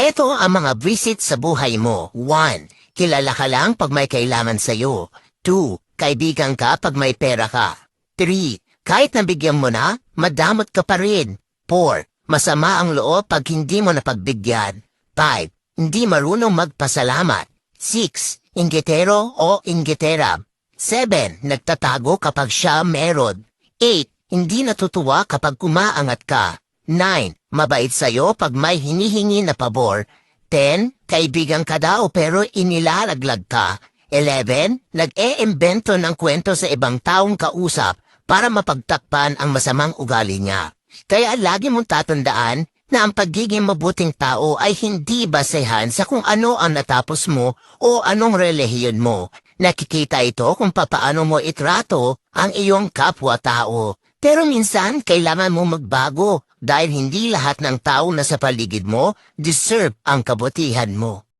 Heto ang mga visit sa buhay mo. 1. Kilala ka lang pag may kailangan sa'yo. 2. Kaibigan ka pag may pera ka. 3. Kahit nabigyan mo na, madamot ka pa rin. 4. Masama ang loob pag hindi mo napagbigyan. 5. Hindi marunong magpasalamat. 6. Inggitero o inggitera. 7. Nagtatago kapag siya meron. 8. Hindi natutuwa kapag kumaangat ka. 9. Mabait sa'yo pag may hinihingi na pabor. 10. Kaibigan ka daw pero inilalaglag ka. 11. Nag-e-imbento ng kwento sa ibang taong kausap para mapagtakpan ang masamang ugali niya. Kaya lagi mong tatandaan na ang pagiging mabuting tao ay hindi basehan sa kung ano ang natapos mo o anong relihiyon mo. Nakikita ito kung papaano mo itrato ang iyong kapwa-tao. Pero minsan kailangan mo magbago dahil hindi lahat ng tao na sa paligid mo deserve ang kabutihan mo.